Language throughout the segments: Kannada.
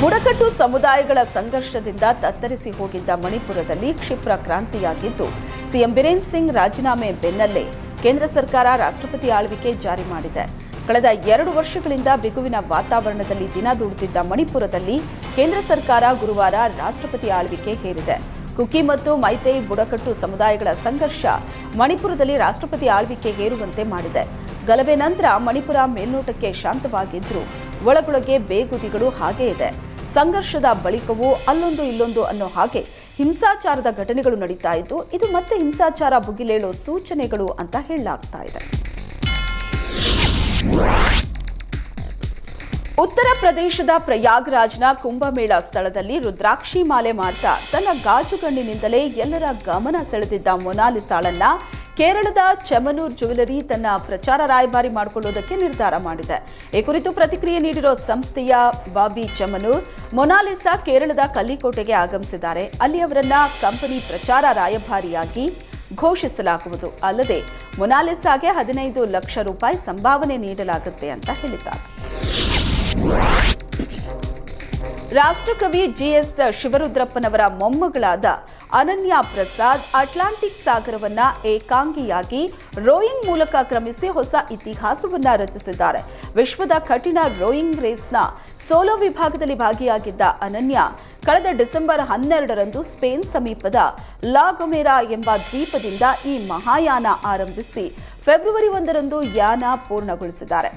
ಬುಡಕಟ್ಟು ಸಮುದಾಯಗಳ ಸಂಘರ್ಷದಿಂದ ತತ್ತರಿಸಿ ಹೋಗಿದ್ದ ಮಣಿಪುರದಲ್ಲಿ ಕ್ಷಿಪ್ರ ಕ್ರಾಂತಿಯಾಗಿದ್ದು, ಸಿಎಂ ಬಿರೇನ್ ಸಿಂಗ್ ರಾಜೀನಾಮೆ ಬೆನ್ನಲ್ಲೇ ಕೇಂದ್ರ ಸರ್ಕಾರ ರಾಷ್ಟ್ರಪತಿ ಆಳ್ವಿಕೆ ಜಾರಿ ಮಾಡಿದೆ. ಕಳೆದ ಎರಡು ವರ್ಷಗಳಿಂದ ಬಿಗುವಿನ ವಾತಾವರಣದಲ್ಲಿ ದಿನ ದುಡಿದಿದ್ದ ಮಣಿಪುರದಲ್ಲಿ ಕೇಂದ್ರ ಸರ್ಕಾರ ಗುರುವಾರ ರಾಷ್ಟ್ರಪತಿ ಆಳ್ವಿಕೆ ಹೇರಿದೆ. ಕುಕಿ ಮತ್ತು ಮೈತೈ ಬುಡಕಟ್ಟು ಸಮುದಾಯಗಳ ಸಂಘರ್ಷ ಮಣಿಪುರದಲ್ಲಿ ರಾಷ್ಟ್ರಪತಿ ಆಳ್ವಿಕೆ ಹೇರುವಂತೆ ಮಾಡಿದೆ. ಗಲಭೆ ನಂತರ ಮಣಿಪುರ ಮೇಲ್ನೋಟಕ್ಕೆ ಶಾಂತವಾಗಿದ್ದರೂ ಒಳಗೊಳಗೆ ಬೇಗುದಿಗಳು ಹಾಗೇ ಇದೆ. ಸಂಘರ್ಷದ ಬಳಿಕವೂ ಅಲ್ಲೊಂದು ಇಲ್ಲೊಂದು ಅನ್ನೋ ಹಾಗೆ ಹಿಂಸಾಚಾರದ ಘಟನೆಗಳು ನಡೀತಾ ಇದ್ದು, ಇದು ಮತ್ತೆ ಹಿಂಸಾಚಾರ ಭುಗಿಲೇಳೋ ಸೂಚನೆಗಳು ಅಂತ ಹೇಳಲಾಗ್ತಾ ಇದೆ. ಉತ್ತರ ಪ್ರದೇಶದ ಪ್ರಯಾಗ್ರಾಜ್ನ ಕುಂಭಮೇಳ ಸ್ಥಳದಲ್ಲಿ ರುದ್ರಾಕ್ಷಿ ಮಾಲೆ ಮಾಡ್ತಾ ತನ್ನ ಗಾಜುಗಣ್ಣಿನಿಂದಲೇ ಎಲ್ಲರ ಗಮನ ಸೆಳೆದಿದ್ದ ಮೊನಾಲಿಸಾಳನ್ನ ಕೇರಳದ ಚಮನೂರ್ ಜ್ಯುವೆಲರಿ ತನ್ನ ಪ್ರಚಾರ ರಾಯಭಾರಿ ಮಾಡಿಕೊಳ್ಳುವುದಕ್ಕೆ ನಿರ್ಧಾರ ಮಾಡಿದೆ. ಈ ಕುರಿತು ಪ್ರತಿಕ್ರಿಯೆ ನೀಡಿರೋ ಸಂಸ್ಥೆಯ ಬಾಬಿ ಚಮನೂರ್, ಮೊನಾಲಿಸಾ ಕೇರಳದ ಕಲ್ಲಿಕೋಟೆಗೆ ಆಗಮಿಸಿದ್ದಾರೆ. ಅಲ್ಲಿ ಅವರನ್ನ ಕಂಪನಿ ಪ್ರಚಾರ ರಾಯಭಾರಿಯಾಗಿ ಘೋಷಿಸಲಾಗುವುದು. ಅಲ್ಲದೆ, ಮೊನಾಲಿಸಾಗೆ ಹದಿನೈದು ಲಕ್ಷ ರೂಪಾಯಿ ಸಂಭಾವನೆ ನೀಡಲಾಗುತ್ತೆ ಅಂತ ಹೇಳಿದ್ದಾರೆ. ರಾಷ್ಟ್ರಕವಿ ಜಿಎಸ್ ಶಿವರುದ್ರಪ್ಪನವರ ಮೊಮ್ಮಗಳಾದ ಅನನ್ಯ ಪ್ರಸಾದ್ ಅಟ್ಲಾಂಟಿಕ್ ಸಾಗರವನ್ನ ಏಕಾಂಗಿಯಾಗಿ ರೋಯಿಂಗ್ ಮೂಲಕ ಕ್ರಮಿಸಿ ಹೊಸ ಇತಿಹಾಸವನ್ನ ರಚಿಸಿದ್ದಾರೆ. ವಿಶ್ವದ ಕಠಿಣ ರೋಯಿಂಗ್ ರೇಸ್ನ ಸೋಲೋ ವಿಭಾಗದಲ್ಲಿ ಭಾಗಿಯಾಗಿದ್ದ ಅನನ್ಯ ಕಳೆದ ಡಿಸೆಂಬರ್ ಹನ್ನೆರಡರಂದು ಸ್ಪೇನ್ ಸಮೀಪದ ಲಾಗೊಮೆರಾ ಎಂಬ ದ್ವೀಪದಿಂದ ಈ ಮಹಾಯಾನ ಆರಂಭಿಸಿ ಫೆಬ್ರವರಿ ಒಂದರಂದು ಯಾನ ಪೂರ್ಣಗೊಳಿಸಿದ್ದಾರೆ.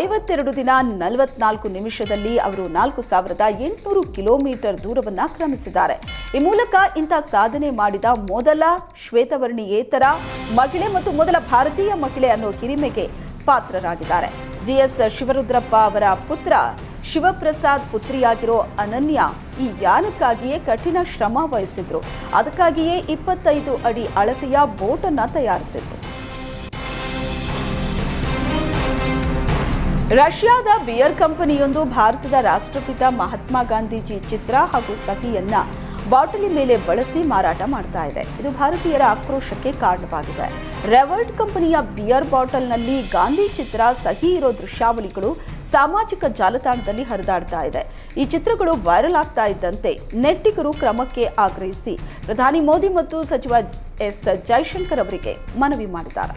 ಐವತ್ತೆರಡು ದಿನ ನಲವತ್ನಾಲ್ಕು ನಿಮಿಷದಲ್ಲಿ ಅವರು ನಾಲ್ಕು ಸಾವಿರದ ಎಂಟುನೂರು ಕಿಲೋಮೀಟರ್ ದೂರವನ್ನು ಕ್ರಮಿಸಿದ್ದಾರೆ. ಈ ಮೂಲಕ ಇಂಥ ಸಾಧನೆ ಮಾಡಿದ ಮೊದಲ ಶ್ವೇತವರ್ಣಿಯೇತರ ಮಹಿಳೆ ಮತ್ತು ಮೊದಲ ಭಾರತೀಯ ಮಹಿಳೆ ಅನ್ನೋ ಹಿರಿಮೆಗೆ ಪಾತ್ರರಾಗಿದ್ದಾರೆ. ಜಿಎಸ್ ಶಿವರುದ್ರಪ್ಪ ಅವರ ಪುತ್ರ ಶಿವಪ್ರಸಾದ್ ಪುತ್ರಿಯಾಗಿರೋ ಅನನ್ಯ ಈ ಯಾನಕ್ಕಾಗಿಯೇ ಕಠಿಣ ಶ್ರಮ ವಹಿಸಿದ್ರು. ಅದಕ್ಕಾಗಿಯೇ ಇಪ್ಪತ್ತೈದು ಅಡಿ ಅಳತೆಯ ಬೋಟನ್ನು ತಯಾರಿಸಿದ್ರು. ರಷ್ಯಾದ ಬಿಯರ್ ಕಂಪನಿಯೊಂದು ಭಾರತದ ರಾಷ್ಟ್ರಪಿತ ಮಹಾತ್ಮ ಗಾಂಧೀಜಿ ಚಿತ್ರ ಹಾಗೂ ಸಹಿಯನ್ನ ಬಾಟಲಿ ಮೇಲೆ ಬಳಸಿ ಮಾರಾಟ ಮಾಡ್ತಾ ಇದೆ. ಇದು ಭಾರತೀಯರ ಆಕ್ರೋಶಕ್ಕೆ ಕಾರಣವಾಗಿದೆ. ರೆವರ್ಡ್ ಕಂಪನಿಯ ಬಿಯರ್ ಬಾಟಲ್ನಲ್ಲಿ ಗಾಂಧಿ ಚಿತ್ರ ಸಹಿ ಇರೋ ದೃಶ್ಯಾವಳಿಗಳು ಸಾಮಾಜಿಕ ಜಾಲತಾಣದಲ್ಲಿ ಹರಿದಾಡ್ತಾ ಇದೆ. ಈ ಚಿತ್ರಗಳು ವೈರಲ್ ಆಗ್ತಾ ಇದ್ದಂತೆ ನೆಟ್ಟಿಗರು ಕ್ರಮಕ್ಕೆ ಆಗ್ರಹಿಸಿ. ಪ್ರಧಾನಿ ಮೋದಿ ಮತ್ತು ಸಚಿವ ಎಸ್. ಜೈಶಂಕರ್ ಅವರಿಗೆ ಮನವಿ ಮಾಡಿದ್ದಾರೆ.